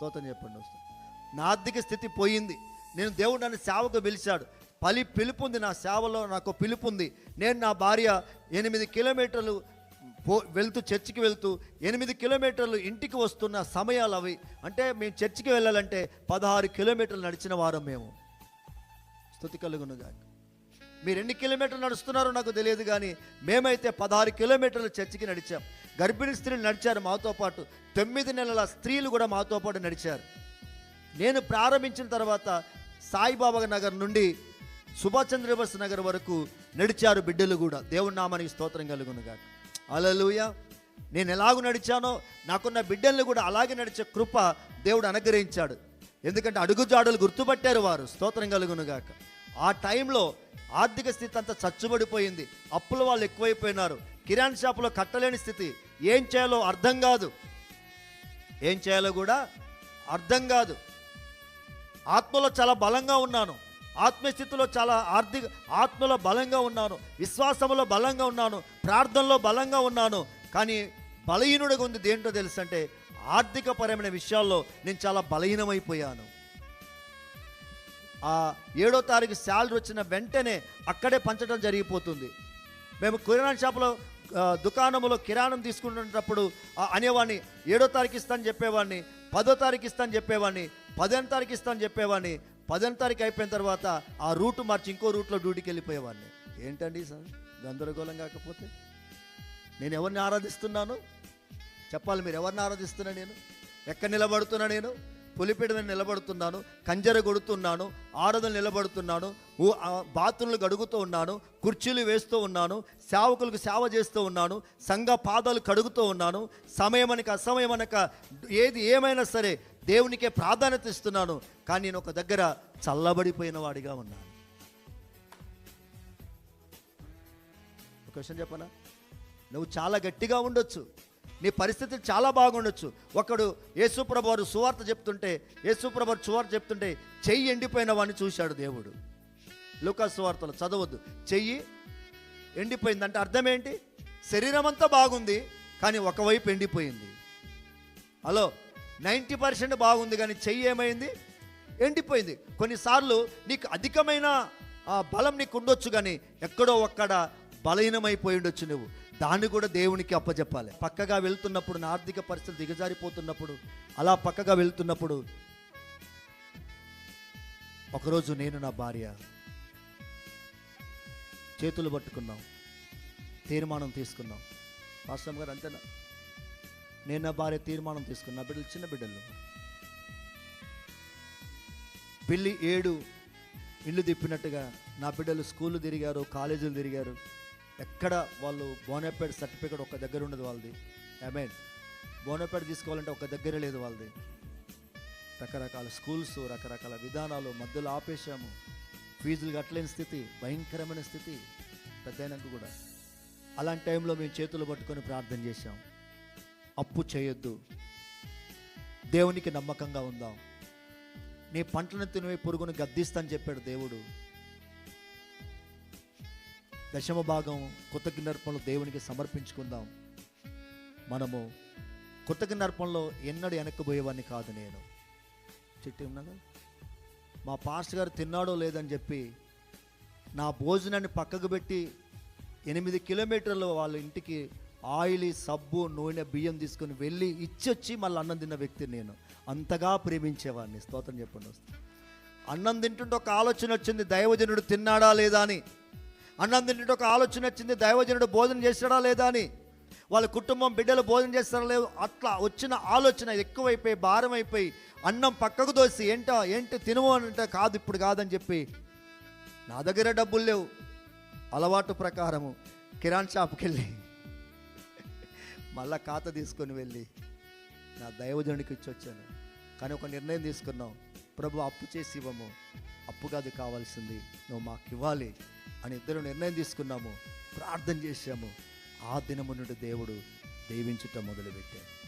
స్తోత్రం చెప్పండి వస్తుంది నా ఆర్థిక స్థితి పోయింది. నేను దేవుడు నన్ను సేవకు పిలిచాడు. పలి పిలుపు ఉంది నా సేవలో నాకు పిలుపు ఉంది నేను నా భార్య ఎనిమిది కిలోమీటర్లు పో వెళ్తూ చర్చికి వెళ్తూ ఎనిమిది కిలోమీటర్లు ఇంటికి వస్తున్న సమయాలు అవి. అంటే మేము చర్చికి వెళ్ళాలంటే పదహారు కిలోమీటర్లు నడిచిన వారం మేము. స్థుతి కలుగునుగా మీరు ఎన్ని కిలోమీటర్లు నడుస్తున్నారో నాకు తెలియదు కానీ మేమైతే పదహారు కిలోమీటర్లు చర్చికి నడిచాం. గర్భిణీ స్త్రీలు నడిచారు మాతో పాటు. తొమ్మిది నెలల స్త్రీలు కూడా మాతో పాటు నడిచారు. నేను ప్రారంభించిన తర్వాత సాయిబాబా నగర్ నుండి సుభాష్ చంద్రబోస్ నగర్ వరకు నడిచారు బిడ్డలు కూడా. దేవుడి నామానికి స్తోత్రం కలుగునుగా అలలుయ నేను ఎలాగూ నడిచానో నాకున్న బిడ్డల్ని కూడా అలాగే నడిచే కృప దేవుడు అనుగ్రహించాడు. ఎందుకంటే అడుగుజాడలు గుర్తుపట్టారు వారు. స్తోత్రం కలుగునుగాక ఆ టైంలో ఆర్థిక స్థితి అంతా చచ్చుబడిపోయింది. అప్పుల వాళ్ళు ఎక్కువైపోయినారు. కిరాణ్ షాపులో కట్టలేని స్థితి. ఏం చేయాలో అర్థం కాదు. ఏం చేయాలో కూడా అర్థం కాదు. ఆత్మలో చాలా బలంగా ఉన్నాను. ఆత్మస్థితిలో చాలా ఆర్థిక ఆత్మలో బలంగా ఉన్నాను. విశ్వాసంలో బలంగా ఉన్నాను. ప్రార్థనలో బలంగా ఉన్నాను. కానీ బలహీనుడిగా ఉంది దేంటో తెలుసు అంటే ఆర్థికపరమైన విషయాల్లో నేను చాలా బలహీనమైపోయాను. ఆ ఏడో తారీఖు శాలరీ వచ్చిన వెంటనే అక్కడే పంచడం జరిగిపోతుంది. మేము కిరాణా షాపులో దుకాణంలో కిరాణం తీసుకుంటున్నప్పుడు అనేవాడిని ఏడో తారీఖు ఇస్తాను చెప్పేవాడిని పదో తారీఖు ఇస్తాను చెప్పేవాడిని పదిహేను తారీఖు ఇస్తాను చెప్పేవాడిని పదిహేను తారీఖు అయిపోయిన తర్వాత ఆ రూట్ మార్చి ఇంకో రూట్లో డ్యూటీకి వెళ్ళిపోయేవాడిని ఏంటండి సార్? గందరగోళం కాకపోతే? నేను ఎవరిని ఆరాధిస్తున్నాను? చెప్పాలి మీరు ఎవరిని ఆరాధిస్తున్నా నేను? ఎక్కడ నిలబడుతున్నా నేను? పులిపీడ నిలబడుతున్నాను కంజర కొడుతున్నాను ఆరాధన నిలబడుతున్నాను ఊ- కడుగుతూ ఉన్నాను కుర్చీలు వేస్తూ ఉన్నాను సేవకులకు సేవ చేస్తూ ఉన్నాను సంఘ పాదాలు కడుగుతూ ఉన్నాను సమయమనక అసమయమనక ఏది ఏమైనా సరే దేవునికే ప్రాధాన్యత ఇస్తున్నాను కానీ నేను ఒక దగ్గర చల్లబడిపోయిన వాడిగా ఉన్నాను. క్వశ్చన్ చెప్పనా? నువ్వు చాలా గట్టిగా ఉండొచ్చు. నీ పరిస్థితి చాలా బాగుండొచ్చు. ఒకడు యేసుప్రభువారు సువార్త చెప్తుంటే యేసుప్రభు సువార్త చెప్తుంటే చెయ్యి ఎండిపోయిన వాడిని చూశాడు దేవుడు. లుకాస్ సువార్తలు చదవద్దు. చెయ్యి ఎండిపోయిందంటే అర్థం ఏంటి? శరీరం అంతా బాగుంది కానీ ఒకవైపు ఎండిపోయింది. హలో నైంటీ పర్సెంట్ బాగుంది కానీ చెయ్యి ఏమైంది? ఎండిపోయింది. కొన్నిసార్లు నీకు అధికమైన ఆ, బలం నీకు ఉండొచ్చు కానీ ఎక్కడో ఒక్కడ బలహీనమైపోయి ఉండొచ్చు నువ్వు. దాన్ని కూడా దేవునికి అప్పచెప్పాలి పక్కగా వెళ్తున్నప్పుడు నా ఆర్థిక పరిస్థితి దిగజారిపోతున్నప్పుడు అలా పక్కగా వెళ్తున్నప్పుడు ఒకరోజు నేను నా భార్య చేతులు పట్టుకున్నాం తీర్మానం తీసుకున్నాం. రాష్ట్రం గారు అంతేనా? నేను నా భార్య తీర్మానం తీసుకున్నా నా బిడ్డలు చిన్న బిడ్డలు. పిల్లి ఏడు ఇల్లు తిప్పినట్టుగా నా బిడ్డలు స్కూళ్ళు తిరిగారు కాలేజీలు తిరిగారు. ఎక్కడ వాళ్ళు బోనపేడ్ సర్టిఫికేట్ ఒక దగ్గర ఉండదు వాళ్ళది. మీన్ బోనపేడ్ తీసుకోవాలంటే ఒక దగ్గర లేదు వాళ్ళది. రకరకాల స్కూల్స్ రకరకాల విధానాలు మధ్యలో ఆపేశాము. ఫీజులు కట్టలేని స్థితి భయంకరమైన స్థితి పెద్దయినాక కూడా. అలాంటి టైంలో మేము చేతులు పట్టుకొని ప్రార్థన చేశాం. అప్పు చేయొద్దు. దేవునికి నమ్మకంగా ఉందాం. నీ పంటను తినే పురుగును గద్దిస్తాని చెప్పాడు దేవుడు. దశమ భాగం కృతజ్ఞర్పణలు దేవునికి సమర్పించుకుందాం. మనము కృతజ్ఞర్పణలో ఎన్నడూ వెనక్కిపోయేవాడిని కాదు నేను. చిట్టి ఉన్నదా? మా పాస్టర్ గారు తిన్నాడో లేదని చెప్పి నా భోజనాన్ని పక్కకు పెట్టి ఎనిమిది కిలోమీటర్లు వాళ్ళ ఇంటికి ఆయిల్ సబ్బు నూనె బియ్యం తీసుకొని వెళ్ళి ఇచ్చొచ్చి మళ్ళీ అన్నం తిన్న వ్యక్తి నేను. అంతగా ప్రేమించేవాడిని. స్తోత్రం చెప్పండి వస్తే. అన్నం తింటుంటే ఒక ఆలోచన వచ్చింది దైవజనుడు తిన్నాడా లేదా అని. అన్నం తింటే ఒక ఆలోచన వచ్చింది దైవజనుడు భోజనం చేస్తాడా లేదా అని. వాళ్ళ కుటుంబం బిడ్డలు భోజనం చేస్తారా లేవు అట్లా వచ్చిన ఆలోచన ఎక్కువైపోయి భారం అయిపోయి అన్నం పక్కకు దోసి ఏంటో ఏంటి తినవు అని అంటే కాదు ఇప్పుడు కాదని చెప్పి నా దగ్గర డబ్బులు లేవు. అలవాటు ప్రకారము కిరాణ్ షాప్కి వెళ్ళి మళ్ళా ఖాతా తీసుకొని వెళ్ళి నా దైవజనుడికి ఇచ్చి వచ్చాను. కానీ ఒక నిర్ణయం తీసుకున్నాం. ప్రభు అప్పు చేసి ఇవ్వము. అప్పు కాదు కావాల్సింది. నువ్వు మాకు ఇవ్వాలి. అని ఇద్దరు నిర్ణయం తీసుకున్నాము ప్రార్థన చేశాము. ఆ దినము నుండి దేవుడు దీవించుట మొదలుపెట్టాడు.